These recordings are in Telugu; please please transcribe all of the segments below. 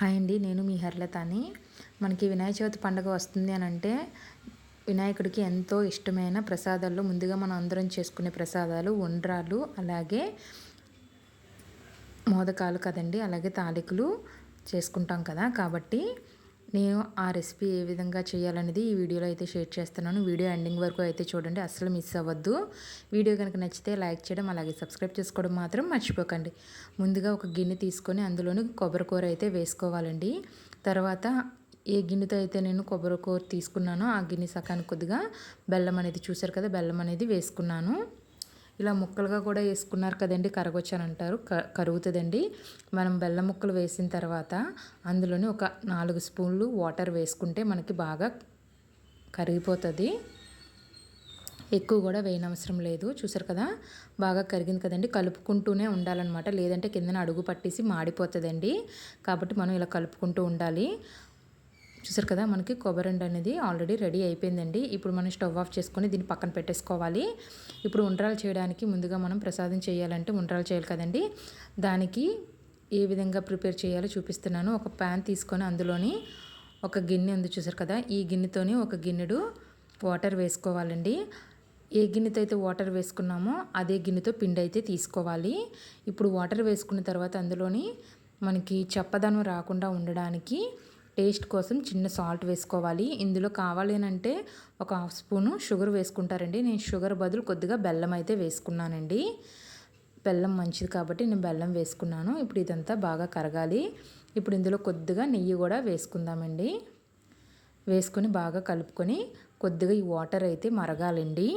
హాయ్ అండి నేను మీ హర్లతని. మనకి వినాయక చవితి పండుగ వస్తుంది అని అంటే వినాయకుడికి ఎంతో ఇష్టమైన ప్రసాదాల్లో ముందుగా మనం అందరం చేసుకునే ప్రసాదాలు ఉండ్రాలు అలాగే మోదకాలు కదండి అలాగే తాలికలు చేసుకుంటాం కదా. కాబట్టి నేను ఆ రెసిపీ ఏ విధంగా చేయాలనేది ఈ వీడియోలో అయితే షేర్ చేస్తున్నాను. వీడియో ఎండింగ్ వరకు అయితే చూడండి అస్సలు మిస్ అవ్వద్దు. వీడియో కనుక నచ్చితే లైక్ చేయడం అలాగే సబ్స్క్రైబ్ చేసుకోవడం మాత్రం మర్చిపోకండి. ముందుగా ఒక గిన్నె తీసుకొని అందులోని కొబ్బరికూర అయితే వేసుకోవాలండి. తర్వాత ఏ గిన్నెతో అయితే నేను కొబ్బరికూర తీసుకున్నానో ఆ గిన్నె సకానికి కొద్దిగా బెల్లం అనేది చూసారు కదా బెల్లం అనేది వేసుకున్నాను. ఇలా ముక్కలుగా కూడా వేసుకున్నారు కదండి కరగొచ్చని అంటారు కరుగుతుందండి. మనం బెల్లం ముక్కలు వేసిన తర్వాత అందులోని ఒక నాలుగు స్పూన్లు వాటర్ వేసుకుంటే మనకి బాగా కరిగిపోతుంది. ఎక్కువ కూడా వేయనవసరం లేదు చూసారు కదా? బాగా కరిగింది కదండి కలుపుకుంటూనే ఉండాలన్నమాట. లేదంటే కిందన అడుగు పట్టేసి మాడిపోతుందండి. కాబట్టి మనం ఇలా కలుపుకుంటూ ఉండాలి. చూసారు కదా మనకి కొబ్బరి అనేది ఆల్రెడీ రెడీ అయిపోయిందండి. ఇప్పుడు మనం స్టవ్ ఆఫ్ చేసుకొని దీన్ని పక్కన పెట్టేసుకోవాలి. ఇప్పుడు ఉండ్రాలు చేయడానికి ముందుగా మనం ప్రసాదం చేయాలంటే ఉండ్రాలు చేయాలి కదండి. దానికి ఏ విధంగా ప్రిపేర్ చేయాలో చూపిస్తున్నాను. ఒక ప్యాన్ తీసుకొని అందులోని ఒక గిన్నె ఉంది చూసారు కదా ఈ గిన్నెతోని ఒక గిన్నెడు వాటర్ వేసుకోవాలండి. ఏ గిన్నెతో అయితే వాటర్ వేసుకున్నామో అదే గిన్నెతో పిండి అయితే తీసుకోవాలి. ఇప్పుడు వాటర్ వేసుకున్న తర్వాత అందులోని మనకి చప్పదనం రాకుండా ఉండడానికి టేస్ట్ కోసం చిన్న సాల్ట్ వేసుకోవాలి. ఇందులో కావాలి అంటే ఒక హాఫ్ స్పూను షుగర్ వేసుకుంటారండి. నేను షుగర్ బదులు కొద్దిగా బెల్లం అయితే వేసుకున్నానండి. బెల్లం మంచిది కాబట్టి నేను బెల్లం వేసుకున్నాను. ఇప్పుడు ఇదంతా బాగా కరగాలి. ఇప్పుడు ఇందులో కొద్దిగా నెయ్యి కూడా వేసుకుందామండి. వేసుకొని బాగా కలుపుకొని కొద్దిగా ఈ వాటర్ అయితే మరగాలండి.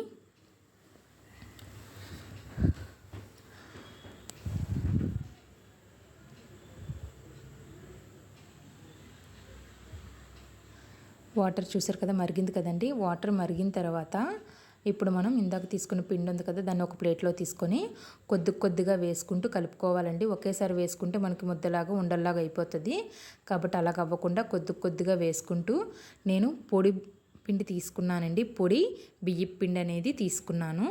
వాటర్ చూసారు కదా మరిగింది కదండి. వాటర్ మరిగిన తర్వాత ఇప్పుడు మనం ఇందాక తీసుకున్న పిండి ఉంది కదా దాన్ని ఒక ప్లేట్లో తీసుకొని కొద్ది కొద్దిగా వేసుకుంటూ కలుపుకోవాలండి. ఒకేసారి వేసుకుంటే మనకి ముద్దలాగా ఉండల్లాగా అయిపోతుంది. కాబట్టి అలాగ అవ్వకుండా కొద్ది కొద్దిగా వేసుకుంటూ నేను పొడి పిండి తీసుకున్నానండి. పొడి బియ్య పిండి అనేది తీసుకున్నాను.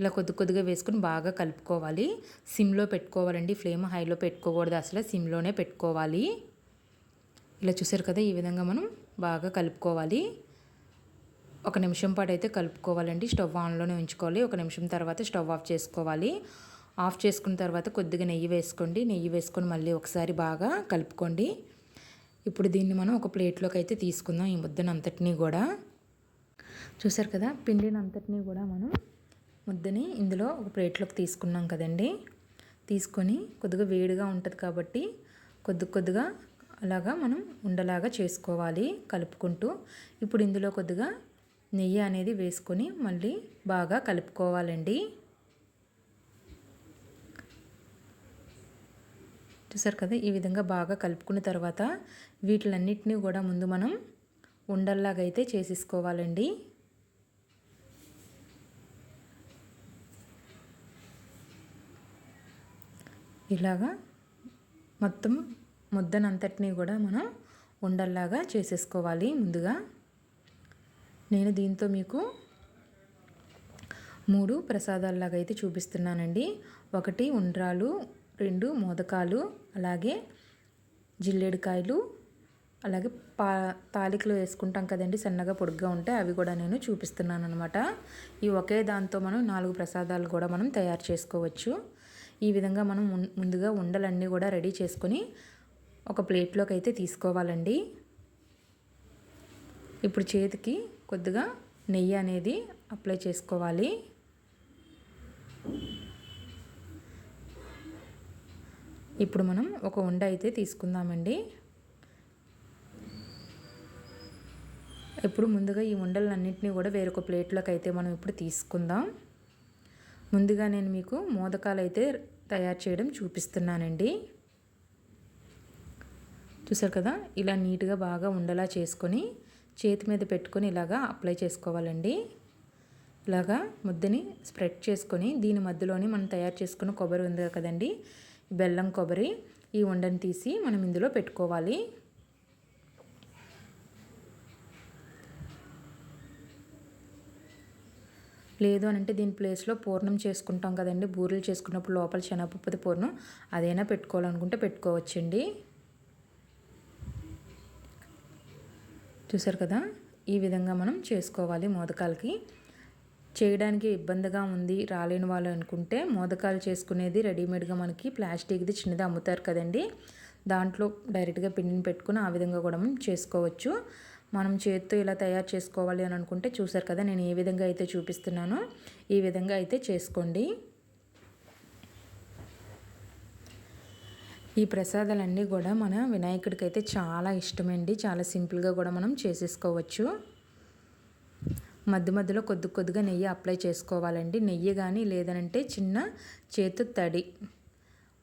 ఇలా కొద్ది కొద్దిగా వేసుకుని బాగా కలుపుకోవాలి. సిమ్లో పెట్టుకోవాలండి. ఫ్లేమ్ హైలో పెట్టుకోకూడదు అసలు సిమ్లోనే పెట్టుకోవాలి. ఇలా చూసారు కదా ఈ విధంగా మనం బాగా కలుపుకోవాలి. ఒక నిమిషం పాటు అయితే కలుపుకోవాలండి. స్టవ్ ఆన్లోనే ఉంచుకోవాలి. ఒక నిమిషం తర్వాత స్టవ్ ఆఫ్ చేసుకోవాలి. ఆఫ్ చేసుకున్న తర్వాత కొద్దిగా నెయ్యి వేసుకోండి. నెయ్యి వేసుకొని మళ్ళీ ఒకసారి బాగా కలుపుకోండి. ఇప్పుడు దీన్ని మనం ఒక ప్లేట్లోకి అయితే తీసుకుందాం. ఈ ముద్దని అంతటినీ కూడా. చూసారు కదా? పిండిని అంతటినీ కూడా మనం ముద్దని ఇందులో ఒక ప్లేట్లోకి తీసుకున్నాం కదండి. తీసుకొని కొద్దిగా వేడిగా ఉంటుంది కాబట్టి కొద్ది కొద్దిగా అలాగా మనం ఉండలాగా చేసుకోవాలి కలుపుకుంటూ. ఇప్పుడు ఇందులో కొద్దిగా నెయ్యి అనేది వేసుకొని మళ్ళీ బాగా కలుపుకోవాలండి. చూసారు కదా ఈ విధంగా బాగా కలుపుకున్న తర్వాత వీటిలన్నిటినీ కూడా ముందు మనం ఉండల్లాగా అయితే చేసేసుకోవాలండి. ఇలాగా మొత్తం ముద్దనంతటినీ కూడా మనం ఉండల్లాగా చేసేసుకోవాలి ముందుగా. నేను దీంతో మీకు మూడు ప్రసాదాల్లాగా అయితే చూపిస్తున్నానండి. ఒకటి ఉండ్రాలు రెండు మోదకాలు అలాగే జిల్లేడుకాయలు అలాగే పా తాలికలు వేసుకుంటాం కదండి సన్నగా పొడుగ్గా ఉంటే అవి కూడా నేను చూపిస్తున్నాను అనమాట ఈ ఒకే దాంతో మనం నాలుగు ప్రసాదాలు కూడా మనం తయారు చేసుకోవచ్చు. ఈ విధంగా మనం ముందుగా ఉండలన్నీ కూడా రెడీ చేసుకొని ఒక ప్లేట్లోకి అయితే తీసుకోవాలండి. ఇప్పుడు చేతికి కొద్దిగా నెయ్యి అనేది అప్లై చేసుకోవాలి. ఇప్పుడు మనం ఒక ఉండ అయితే తీసుకుందామండి. ఇప్పుడు ముందుగా ఈ ఉండలన్నింటినీ కూడా వేరొక ప్లేట్లోకి అయితే మనం ఇప్పుడు తీసుకుందాం. ముందుగా నేను మీకు మోదకాలు అయితే తయారు చేయడం చూపిస్తున్నానండి. చూసారు కదా? ఇలా నీట్గా బాగా ఉండలా చేసుకొని చేతి మీద పెట్టుకొని ఇలాగా అప్లై చేసుకోవాలండి. ఇలాగా ముద్దని స్ప్రెడ్ చేసుకొని దీని మధ్యలోనే మనం తయారు చేసుకున్న కొబ్బరి ఉంది కదండి? బెల్లం కొబ్బరి ఈ ఉండని తీసి మనం ఇందులో పెట్టుకోవాలి. లేదు అని అంటే దీని ప్లేస్లో పూర్ణం చేసుకుంటాం కదండి. బూరెలు చేసుకున్నప్పుడు లోపల శనగపప్పుది పూర్ణం అదైనా పెట్టుకోవాలనుకుంటే పెట్టుకోవచ్చండి. చూసారు కదా? ఈ విధంగా మనం చేసుకోవాలి మోదకాలకి. చేయడానికి ఇబ్బందిగా ఉంది రాలేని వాళ్ళు అనుకుంటే మోదకాలు చేసుకునేది రెడీమేడ్గా మనకి ప్లాస్టిక్ది చిన్నది అమ్ముతారు కదండి. దాంట్లో డైరెక్ట్గా పిండిని పెట్టుకుని ఆ విధంగా కూడా మనం చేసుకోవచ్చు. మనం చేతితో ఇలా తయారు చేసుకోవాలి అని అనుకుంటే చూసారు కదా? నేను ఏ విధంగా అయితే చూపిస్తున్నానో ఈ విధంగా అయితే చేసుకోండి. ఈ ప్రసాదాలన్నీ కూడా మన వినాయకుడికి అయితే చాలా ఇష్టమండి. చాలా సింపుల్గా కూడా మనం చేసేసుకోవచ్చు. మధ్య మధ్యలో కొద్ది కొద్దిగా నెయ్యి అప్లై చేసుకోవాలండి. నెయ్యి కానీ లేదనంటే చిన్న చేతు తడి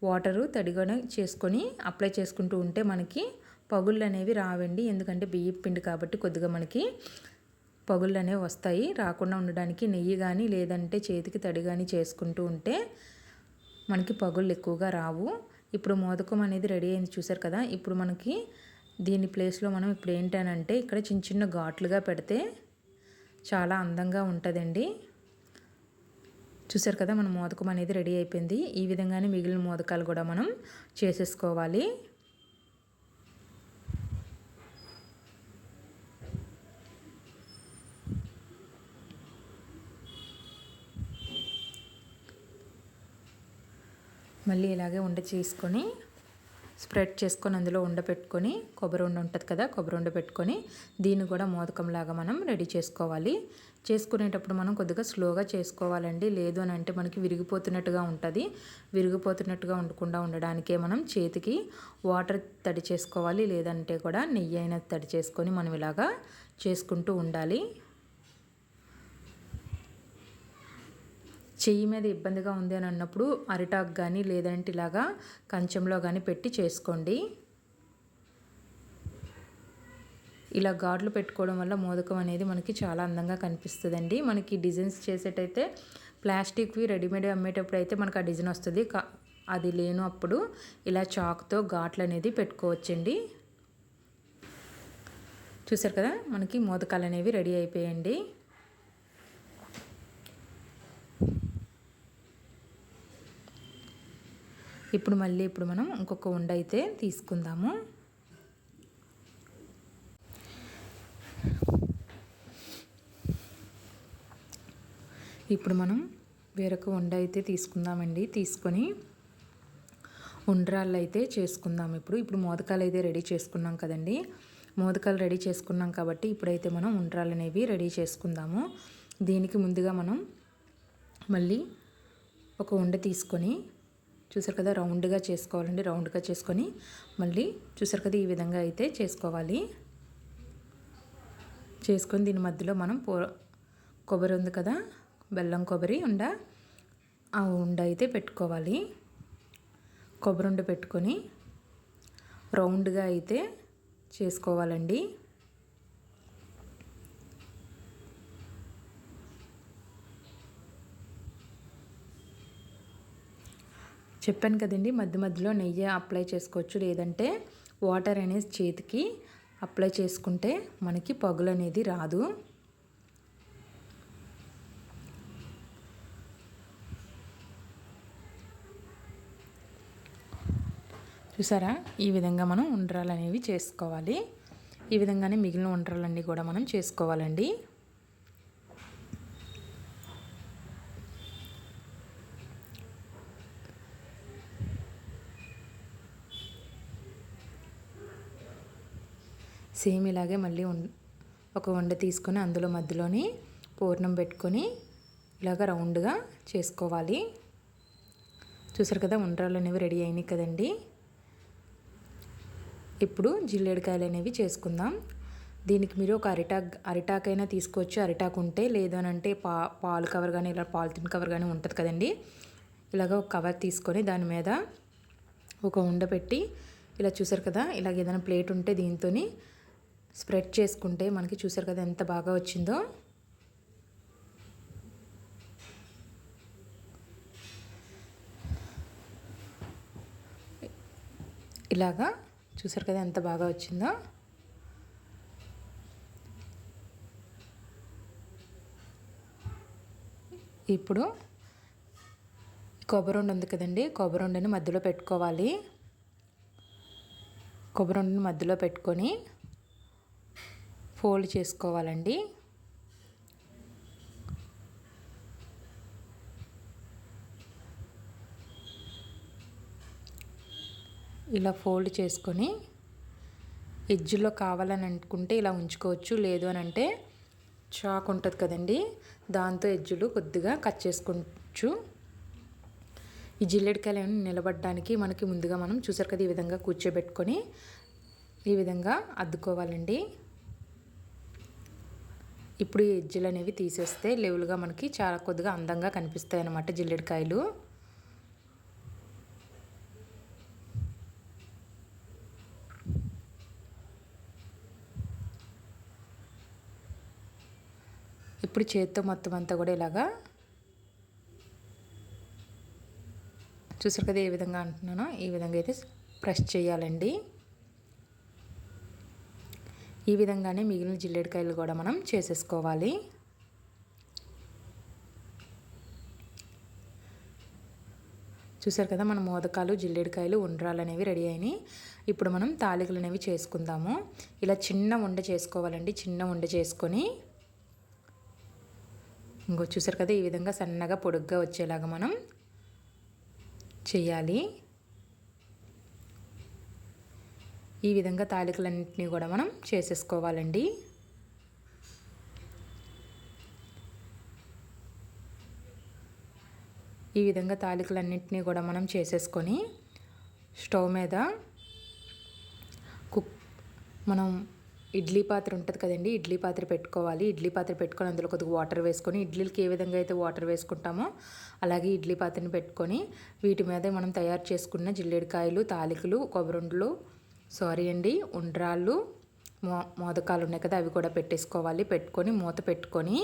వాటరు తడిగా చేసుకొని అప్లై చేసుకుంటూ ఉంటే మనకి పగుళ్ళు అనేవి రావండి. ఎందుకంటే బియ్యం పిండి కాబట్టి కొద్దిగా మనకి పగుళ్ళు అనేవి వస్తాయి. రాకుండా ఉండడానికి నెయ్యి కానీ లేదంటే చేతికి తడి కానీ చేసుకుంటూ ఉంటే మనకి పగుళ్ళు ఎక్కువగా రావు. ఇప్పుడు మోదకం అనేది రెడీ అయింది చూసారు కదా? ఇప్పుడు మనకి దీని ప్లేస్లో మనం ఇప్పుడు ఏంటనంటే ఇక్కడ చిన్న చిన్న ఘాట్లుగా పెడితే చాలా అందంగా ఉంటుందండి. చూసారు కదా? మన మోదకం అనేది రెడీ అయిపోయింది. ఈ విధంగానే మిగిలిన మోదకాలు కూడా మనం చేసేసుకోవాలి. మళ్ళీ ఇలాగే ఉండ చేసుకొని స్ప్రెడ్ చేసుకొని అందులో ఉండ పెట్టుకొని కొబ్బరి ఉండ ఉంటుంది కదా కొబ్బరి ఉండ పెట్టుకొని దీన్ని కూడా మోదకంలాగా మనం రెడీ చేసుకోవాలి. చేసుకునేటప్పుడు మనం కొద్దిగా స్లోగా చేసుకోవాలండి. లేదు అని అంటే మనకి విరిగిపోతున్నట్టుగా ఉంటుంది. విరిగిపోతున్నట్టుగా ఉండకుండా ఉండడానికే మనం చేతికి వాటర్ తడి చేసుకోవాలి. లేదంటే కూడా నెయ్యి అయినా తడి చేసుకొని మనం ఇలాగా చేసుకుంటూ ఉండాలి. చెయ్యి మీద ఇబ్బందిగా ఉంది అని అన్నప్పుడు అరిటాక్ కానీ లేదంటే ఇలాగా కంచంలో కానీ పెట్టి చేసుకోండి. ఇలా గాడ్లు పెట్టుకోవడం వల్ల మోదకం అనేది మనకి చాలా అందంగా కనిపిస్తుందండి. మనకి డిజైన్స్ చేసేటైతే ప్లాస్టిక్వి రెడీమేడ్ అమ్మేటప్పుడు అయితే మనకు ఆ డిజైన్ వస్తుంది. అది లేను అప్పుడు ఇలా చాక్తో ఘాట్లు అనేది పెట్టుకోవచ్చండి. చూసారు కదా? మనకి మోదకాలు అనేవి రెడీ అయిపోయాయండి. ఇప్పుడు మళ్ళీ ఇప్పుడు మనం ఇంకొక ఉండ అయితే తీసుకుందాము. ఇప్పుడు మనం వేరొక ఉండ అయితే తీసుకుందామండి. తీసుకొని ఉండ్రాళ్ళు అయితే చేసుకుందాం ఇప్పుడు. ఇప్పుడు మోదకాలు అయితే రెడీ చేసుకున్నాం కదండి. మోదకాలు రెడీ చేసుకున్నాం కాబట్టి ఇప్పుడైతే మనం ఉండ్రాలు అనేవి రెడీ చేసుకుందాము. దీనికి ముందుగా మనం మళ్ళీ ఒక ఉండ తీసుకొని చూసారు కదా రౌండ్గా చేసుకోవాలండి. రౌండ్గా చేసుకొని మళ్ళీ చూసారు కదా ఈ విధంగా అయితే చేసుకోవాలి. చేసుకొని దీని మధ్యలో మనం పో కొబ్బరి ఉంది కదా బెల్లం కొబ్బరి ఉండ ఆ ఉండ అయితే పెట్టుకోవాలి. కొబ్బరి ఉండ పెట్టుకొని రౌండ్గా అయితే చేసుకోవాలండి. చెప్పాను కదండి మధ్య మధ్యలో నెయ్యి అప్లై చేసుకోవచ్చు. లేదంటే వాటర్ అనేది చేతికి అప్లై చేసుకుంటే మనకి పగులు అనేది రాదు. చూసారా? ఈ విధంగా మనం ఉండరాలు అనేవి చేసుకోవాలి. ఈ విధంగానే మిగిలిన ఉండరాలన్నీ కూడా మనం చేసుకోవాలండి. సేమ్ ఇలాగే మళ్ళీ ఒక వండ తీసుకొని అందులో మధ్యలోని పూర్ణం పెట్టుకొని ఇలాగ రౌండ్గా చేసుకోవాలి. చూసారు కదా ఉండ్రాలు అనేవి రెడీ అయినాయి కదండి. ఇప్పుడు జిల్లేడికాయలు అనేవి చేసుకుందాం. దీనికి మీరు ఒక అరిటాక్ అరిటాకైనా తీసుకోవచ్చు. అరిటాక్ ఉంటే లేదు అని అంటే పా పాలు కవర్ కానీ ఇలా పాలిథిన్ కవర్ కానీ ఉంటుంది కదండి. ఇలాగ ఒక కవర్ తీసుకొని దాని మీద ఒక ఉండ పెట్టి ఇలా చూసారు కదా ఇలాగ ఏదైనా ప్లేట్ ఉంటే దీంతో స్ప్రెడ్ చేసుకుంటే మనకి చూసారు కదా ఎంత బాగా వచ్చిందో. ఇలాగా చూసారు కదా ఎంత బాగా వచ్చిందో. ఇప్పుడు కొబ్బరి ఉంది కదండి కొబ్బరి మధ్యలో పెట్టుకోవాలి. కొబ్బరి మధ్యలో పెట్టుకొని ఫోల్డ్ చేసుకోవాలండి. ఇలా ఫోల్డ్ చేసుకొని ఎడ్జ్లో కావాలని అనుకుంటే ఇలా ఉంచుకోవచ్చు. లేదు అని అంటే చాక్ ఉంటుంది కదండి దాంతో ఎడ్జులు కొద్దిగా కట్ చేసుకోవచ్చు. ఈ జిల్లెడికాయలు నిలబడడానికి మనకి ముందుగా మనం చూసారు కదా ఈ విధంగా కూర్చోబెట్టుకొని ఈ విధంగా అద్దుకోవాలండి. ఇప్పుడు ఈ ఎజ్జులు అనేవి తీసేస్తే లెవెల్గా మనకి చాలా కొద్దిగా అందంగా కనిపిస్తాయి అన్నమాట జిల్లెడికాయలు ఇప్పుడు చేత్తో మొత్తం అంతా కూడా ఇలాగా చూసారు కదా ఏ విధంగా అంటున్నానో? ఈ విధంగా అయితే ప్రెస్ చేయాలండి. ఈ విధంగానే మిగిలిన జిల్లేడికాయలు కూడా మనం చేసేసుకోవాలి. చూసారు కదా మన మోదకాలు జిల్లేడికాయలు ఉండ్రాలు అనేవి రెడీ అయినాయి. ఇప్పుడు మనం తాలికలు అనేవి చేసుకుందాము. ఇలా చిన్న ఉండ చేసుకోవాలండి చిన్న ఉండ చేసుకొని. ఇంకో చూసారు కదా ఈ విధంగా సన్నగా పొడుగ్గా వచ్చేలాగా మనం చేయాలి. ఈ విధంగా తాలికలన్నింటినీ కూడా మనం చేసేసుకోవాలండి. ఈ విధంగా తాలికలన్నింటినీ కూడా మనం చేసేసుకొని స్టవ్ మీద కుక్ మనం ఇడ్లీ పాత్ర ఉంటుంది కదండి ఇడ్లీ పాత్ర పెట్టుకోవాలి. ఇడ్లీ పాత్ర పెట్టుకొని అందులో కొద్దిగా వాటర్ వేసుకొని ఇడ్లీలకి ఏ విధంగా అయితే వాటర్ వేసుకుంటామో అలాగే ఇడ్లీ పాత్రని పెట్టుకొని వీటి మీద మనం తయారు చేసుకున్న జిల్లేడికాయలు తాలికలు కొబ్బరి సారీ అండి ఉండ్రాళ్ళు మో మోదకాలు ఉన్నాయి కదా అవి కూడా పెట్టేసుకోవాలి. పెట్టుకొని మూత పెట్టుకొని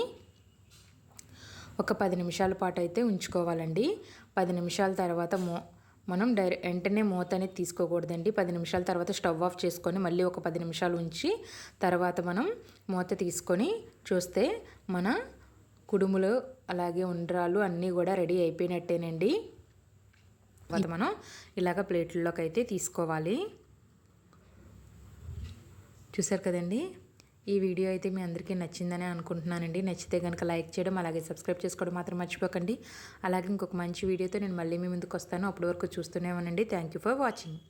ఒక పది నిమిషాల పాటు అయితే ఉంచుకోవాలండి. పది నిమిషాల తర్వాత మో మనం డైరె వెంటనే మూత అనేది తీసుకోకూడదండి. పది నిమిషాల తర్వాత స్టవ్ ఆఫ్ చేసుకొని మళ్ళీ ఒక పది నిమిషాలు ఉంచి తర్వాత మనం మూత తీసుకొని చూస్తే మన కుడుములు అలాగే ఉండ్రాలు అన్నీ కూడా రెడీ అయిపోయినట్టేనండి. తర్వాత మనం ఇలాగ ప్లేట్లలోకి అయితే తీసుకోవాలి. చూసారు కదండి? ఈ వీడియో అయితే మీ అందరికీ నచ్చిందని అనుకుంటున్నానండి. నచ్చితే కనుక లైక్ చేయడం అలాగే సబ్స్క్రైబ్ చేసుకోవడం మాత్రం మర్చిపోకండి. అలాగే ఇంకొక మంచి వీడియోతో నేను మళ్ళీ మీ ముందుకు వస్తాను. అప్పటి వరకు చూస్తూనే ఉండండి. Thank you for watching.